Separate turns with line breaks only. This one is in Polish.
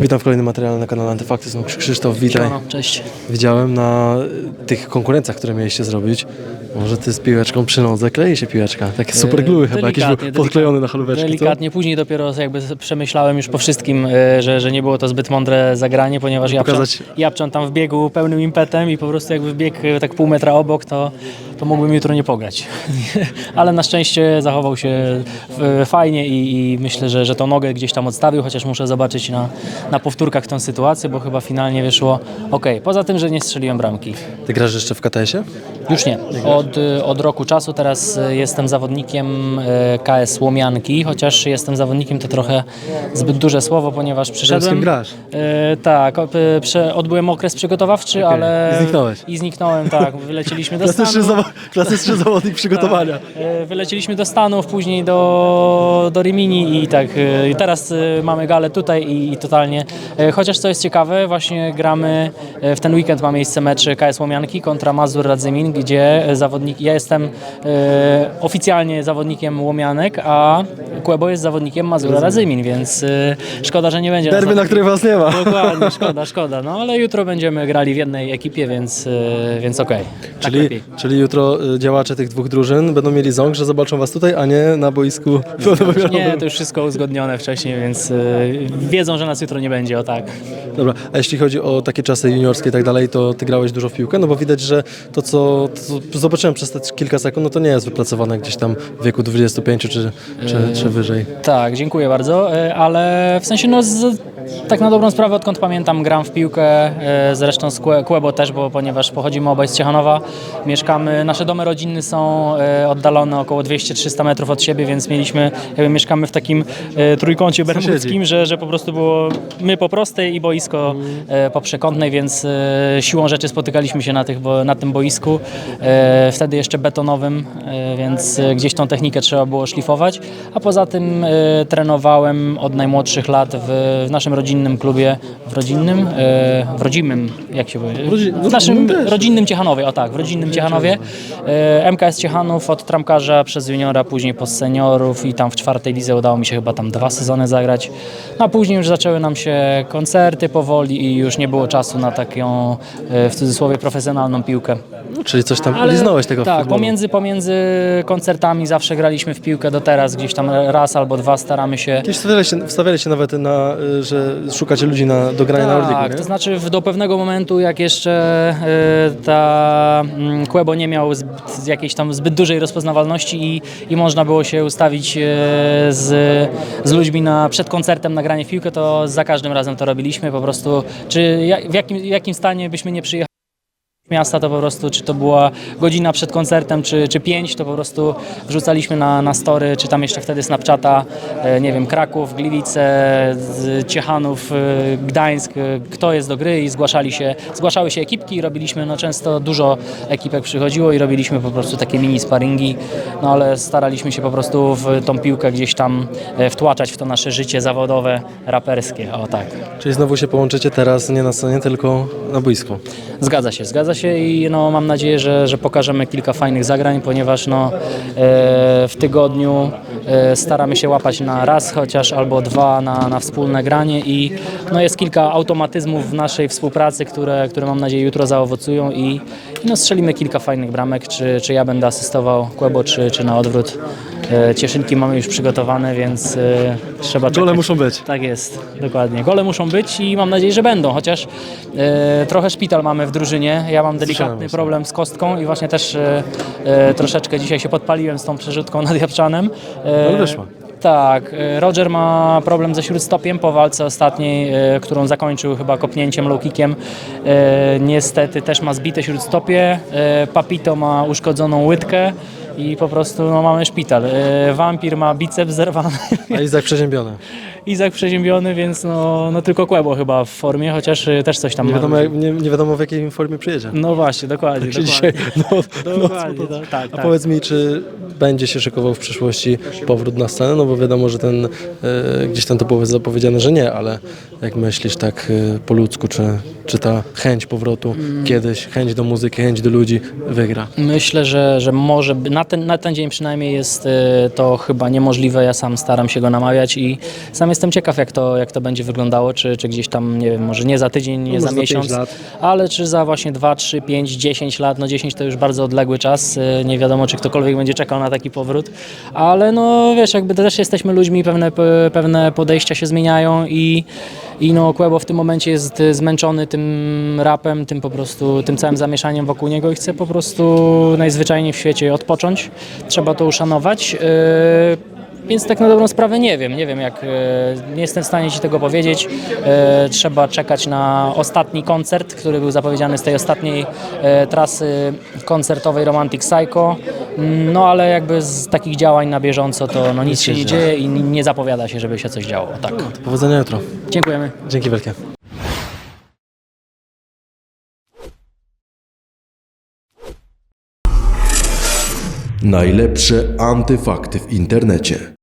Witam w kolejnym materiale na kanale Antyfakty. Są Krzysztof, witaj.
Cześć.
Widziałem na tych konkurencjach, które mieliście zrobić. Może ty z piłeczką przy nodze klei się piłeczka. Takie super gluey chyba, jakieś
E, delikatnie,
podklejone na halóweczki.
Delikatnie, później dopiero jakby przemyślałem już po wszystkim, e, że, że nie było to zbyt mądre zagranie, ponieważ Japczan,
Pokazać-
Japczan tam wbiegł pełnym impetem i po prostu jakby wbiegł e, tak pół metra obok, to, to mógłbym jutro nie pograć. Ale na szczęście zachował się e, fajnie i, i myślę, że, że tą nogę gdzieś tam odstawił, chociaż muszę zobaczyć na, na powtórkach tę sytuację, bo chyba finalnie wyszło ok. Poza tym, że nie strzeliłem bramki.
Ty grasz jeszcze w KTS-ie?
Już nie. Od, y, od roku czasu teraz y, jestem zawodnikiem y, KS Łomianki, chociaż jestem zawodnikiem to trochę zbyt duże słowo, ponieważ przyszedłem...
grasz?
Y, tak, prze, odbyłem okres przygotowawczy, ale...
I zniknąłeś.
I zniknąłem, tak. Wylecieliśmy do
Klasyczny,
Stanów.
zawo- klasyczny zawodnik przygotowania.
E, Wyleciliśmy do Stanów, później do, do Rimini i tak e, i teraz e, mamy galę tutaj i, i totalnie. e, Chociaż co jest ciekawe, właśnie gramy, e, w ten weekend ma miejsce mecz KS Łomianki kontra Mazur Radzymin, gdzie zawodnik, ja jestem e, oficjalnie zawodnikiem Łomianek, a Kłebo jest zawodnikiem Mazura Radzymin, więc e, szkoda, że nie będzie.
Derby, na której was nie ma.
Dokładnie, szkoda, szkoda. No ale jutro będziemy grali w jednej ekipie, więc, e, więc okej. Tak
Czyli,
lepiej.
czyli jutro y, działacze tych dwóch drużyn będą mieli ząg, że zobaczą was tutaj, a nie na boisku
Nie, to już wszystko uzgodnione wcześniej, więc wiedzą, że nas jutro nie będzie, o tak.
Dobra, a jeśli chodzi o takie czasy juniorskie i tak dalej, to ty grałeś dużo w piłkę? No bo widać, że to co, to, co zobaczyłem przez te kilka sekund, no to nie jest wypracowane gdzieś tam w wieku 25 czy, czy, czy wyżej.
Tak, dziękuję bardzo, y, ale w sensie no z, tak na dobrą sprawę, odkąd pamiętam gram w piłkę, y, zresztą z Kłe- Kłebo też, bo ponieważ pochodzimy obaj z Ciechanowa, mieszkamy, nasze domy rodzinne są y, oddalone około 200-300 metrów od siebie, więc mieliśmy, jakby mieszkamy w takim trójkącie bermudzkim, że, że po prostu było my po prostej i boisko e, po przekątnej, więc e, siłą rzeczy spotykaliśmy się na, tych, bo, na tym boisku, e, wtedy jeszcze betonowym, e, więc e, gdzieś tą technikę trzeba było szlifować, a poza tym e, trenowałem od najmłodszych lat w, w naszym rodzinnym klubie, w rodzinnym, w rodzimym, jak się powie, w naszym rodzinnym Ciechanowie, o tak, w rodzinnym Ciechanowie, MKS Ciechanów od tramkarza przez juniora, później po seniorów i tam w czwartej lidze udało mi się chyba tam dwa sezony zagrać, no a później już zaczęły nam się koncerty powoli i już nie było czasu na taką, w cudzysłowie, profesjonalną piłkę.
Czyli coś tam liznąłeś tego
Tak,
futbolu.
pomiędzy, pomiędzy koncertami zawsze graliśmy w piłkę do teraz, gdzieś tam raz albo dwa staramy się
Kiedyś wstawiali się, wstawiali się nawet na, y, że szukacie ludzi na, do grania na Orliku,
Tak, to znaczy w- do pewnego momentu, jak jeszcze e, ta mm, Kłebo nie miał zbyt, jakiejś tam zbyt dużej rozpoznawalności i, i można było się ustawić e, z, z ludźmi na, przed koncertem na granie w piłkę, to za każdym razem to robiliśmy po prostu. Czy ja- w jakim, w jakim stanie byśmy nie przyjechali? Miasta, to po prostu, czy to była godzina przed koncertem, czy, czy pięć, to po prostu wrzucaliśmy na, na story, czy tam jeszcze wtedy Snapchata, e, nie wiem, Kraków, Gliwice, Ciechanów, e, Gdańsk, e, kto jest do gry i zgłaszali się, zgłaszały się ekipki i robiliśmy, no często dużo ekipek przychodziło i robiliśmy po prostu takie mini sparingi, no ale staraliśmy się po prostu w tą piłkę gdzieś tam wtłaczać w to nasze życie zawodowe, raperskie, o tak.
Czyli znowu się połączycie teraz nie na scenie, tylko na boisku.
Zgadza się, zgadza się i no, mam nadzieję, że, że pokażemy kilka fajnych zagrań, ponieważ no, e, w tygodniu e, staramy się łapać na raz chociaż albo dwa na, na wspólne granie i no, jest kilka automatyzmów w naszej współpracy, które, które mam nadzieję jutro zaowocują i, i no, strzelimy kilka fajnych bramek, czy, czy ja będę asystował Kłebo, czy, czy na odwrót. E, cieszynki mamy już przygotowane, więc e, trzeba czekać.
Gole muszą być.
Tak jest, dokładnie. Gole muszą być i mam nadzieję, że będą, chociaż e, trochę szpital mamy w drużynie. Ja mam delikatny problem z kostką i właśnie też troszeczkę dzisiaj się podpaliłem z tą przerzutką nad Japczanem.
Ale wyszła.
Tak, Roger ma problem ze śródstopiem po walce ostatniej, którą zakończył chyba kopnięciem low kickiem. E, Niestety też ma zbite śródstopie. Papito ma uszkodzoną łydkę i po prostu no, mamy szpital. E, Wampir ma biceps zerwany.
A Izak przeziębiony.
Izak przeziębiony, więc no, no tylko Kłebo chyba w formie, chociaż y, też coś tam
Nie
ma.
wiadomo, jak, nie, nie wiadomo w jakiej formie przyjedzie.
No właśnie, dokładnie.
Czy
dokładnie.
dzisiaj, no, no,
Dokładnie,
no,
no, tak,
A
tak.
powiedz mi, czy będzie się szykował w przyszłości powrót na scenę? No bo wiadomo, że ten, e, gdzieś tam to było zapowiedziane, że nie, ale jak myślisz tak e, po ludzku, czy, czy ta chęć powrotu
Mm.
kiedyś, chęć do muzyki, chęć do ludzi wygra?
Myślę, że, że może by- na ten, na ten dzień przynajmniej jest e, to chyba niemożliwe. Ja sam staram się go namawiać i sam jestem ciekaw, jak to, jak to będzie wyglądało. Czy, czy gdzieś tam, nie wiem, może nie za tydzień, nie
No,
za miesiąc, ale czy za właśnie 2, 3, 5, 10 lat. No 10 to już bardzo odległy czas. e, Nie wiadomo, czy ktokolwiek będzie czekał na taki powrót. Ale no wiesz, jakby też jesteśmy ludźmi, pewne, pewne podejścia się zmieniają i, i no Kłebo w tym momencie jest zmęczony tym rapem, tym po prostu, tym całym zamieszaniem wokół niego i chce po prostu najzwyczajniej w świecie odpocząć. Trzeba to uszanować. Yy, Więc tak na dobrą sprawę nie wiem, nie wiem jak, e, nie jestem w stanie Ci tego powiedzieć. Trzeba czekać na ostatni koncert, który był zapowiedziany z tej ostatniej trasy koncertowej Romantic Psycho. Mm, No ale jakby z takich działań na bieżąco to no, nic się nie dzieje i nie zapowiada się, żeby się coś działo. Tak.
Powodzenia jutro.
Dziękujemy.
Dzięki wielkie.
Najlepsze antyfakty w internecie.